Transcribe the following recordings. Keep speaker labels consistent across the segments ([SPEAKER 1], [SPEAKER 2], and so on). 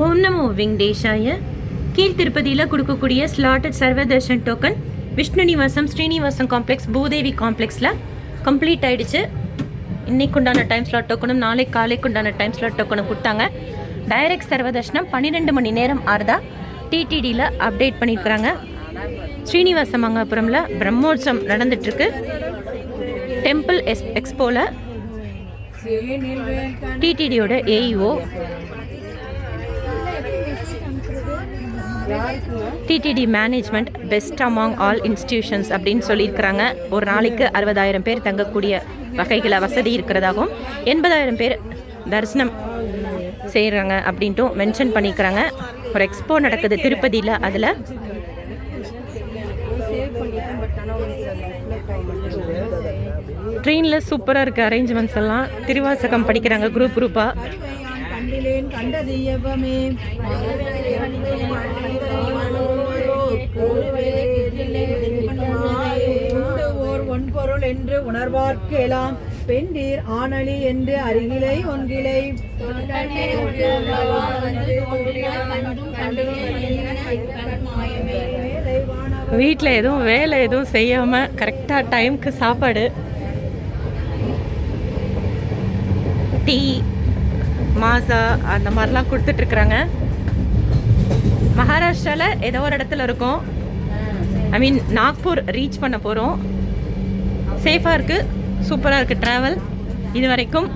[SPEAKER 1] ஓம் நமோ வெங்கடேஷாய. கீழ் திருப்பதியில் கொடுக்கக்கூடிய slotted Sarvadarshan token Vishnu Nivasam Srinivasam complex Bhudevi காம்ப்ளெக்ஸில் complete ஆகிடுச்சு இன்னைக்குண்டான டைம் ஸ்லாட் டோக்கனும் நாளைக்கு காலைக்கு உண்டான டைம் ஸ்லாட் டோக்கனும் கொடுத்தாங்க. டைரக்ட் சர்வதர்ஷனம் பன்னிரெண்டு மணி நேரம் ஆறுதா? டிடிடியில் அப்டேட் பண்ணியிருக்கிறாங்க ஸ்ரீனிவாச மங்காபுரமில் பிரம்மோற்சவம் நடந்துட்டுருக்கு. டெம்பிள் எஸ் எக்ஸ்போவில் டிடிடியோட AEO TTD management best among all institutions அப்படின்னு சொல்லியிருக்கிறாங்க. ஒரு நாளைக்கு அறுபதாயிரம் பேர் தங்கக்கூடிய வகைகளை வசதி இருக்கிறதாகவும் எண்பதாயிரம் பேர் தரிசனம் செய்கிறாங்க அப்படின்ட்டும் மென்ஷன் பண்ணியிருக்கிறாங்க ஒரு எக்ஸ்போ நடக்குது திருப்பதியில் அதில். ட்ரெயினில் சூப்பராக இருக்குது அரேஞ்ச்மெண்ட்ஸ் எல்லாம். திருவாசகம் படிக்கிறாங்க குரூப் குரூப்பாக
[SPEAKER 2] கண்டிலேன் கண்ட தெய்வமே உண்டு ஓர் ஒன்பொருள் என்று உணர்வார்க்கெலாம் பெண்டீர் ஆணலி என்று அருகிலை ஒன்றிலை.
[SPEAKER 1] வீட்டில் எதுவும் வேலை எதுவும் செய்யாமல் கரெக்டாக டைம்க்கு சாப்பாடு. டீ. மாசா அந்த மாதிரிலாம் கொடுத்துட்ருக்குறாங்க. மகாராஷ்டிராவில் ஏதோ ஒரு இடத்துல இருக்கோம். ஐ மீன் நாக்பூர் ரீச் பண்ண போகிறோம் சேஃபாக இருக்குது சூப்பராக இருக்குது ட்ராவல் இது வரைக்கும்.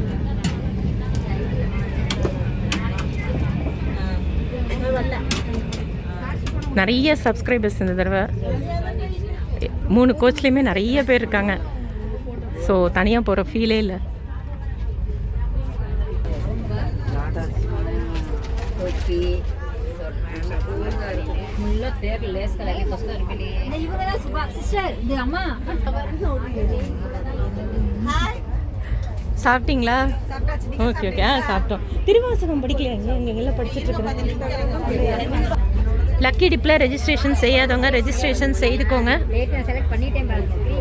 [SPEAKER 1] நிறைய சப்ஸ்கிரைபர்ஸ் இந்த தடவை. மூணு கோச்லேயுமே நிறைய பேர் இருக்காங்க. ஸோ தனியாக போகிற ஃபீலே இல்லை. சாப்பிட்டீங்களா? ஓகே ஓகே ஆ சாப்பிட்டோம். திருவாசகம் படிக்கலையா இங்கே? எங்கெல்லாம் படிச்சுட்டு இருக்கிறோம் லக்கி டிப்பில் ரெஜிஸ்ட்ரேஷன் செய்யாதவங்க ரெஜிஸ்ட்ரேஷன் செய்துக்கோங்க.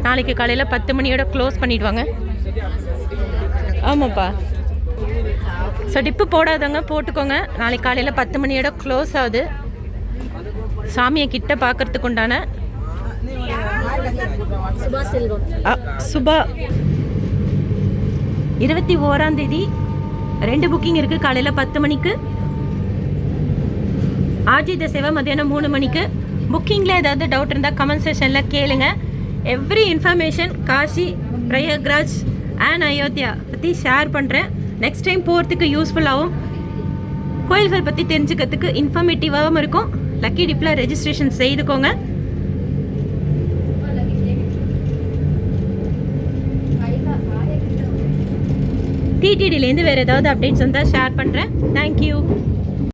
[SPEAKER 1] நாளைக்கு காலையில் பத்து மணியோட க்ளோஸ் பண்ணிடுவாங்க. ஆமாப்பா. ஸோ டிப்பு போடாதவங்க போட்டுக்கோங்க. நாளைக்கு காலையில் பத்து மணியோட க்ளோஸ் ஆகுது. சாமியை கிட்ட பார்க்கறதுக்கு உண்டான சுபா. இருபத்தி ஓராம் தேதி ரெண்டு புக்கிங் இருக்குது காலையில் பத்து மணிக்கு. ஆஜித சேவை மத்தியானம் மூணு மணிக்கு. புக்கிங்கில் ஏதாவது டவுட் இருந்தால் கமெண்ட் செஷனில் கேளுங்க. Every information Kashi Prayagraj and Ayodhya பற்றி ஷேர் பண்ணுறேன் நெக்ஸ்ட் டைம் போகிறதுக்கு யூஸ்ஃபுல்லாகவும் கோயில்கள் பற்றி தெரிஞ்சுக்கிறதுக்கு இன்ஃபர்மேட்டிவாகவும் இருக்கும். லக்கி டிப்பில் ரெஜிஸ்ட்ரேஷன் செய்துக்கோங்க. டிடிடிலேருந்து வேறு ஏதாவது அப்டேட்ஸ் வந்தால் ஷேர் பண்ணுறேன் தேங்க்யூ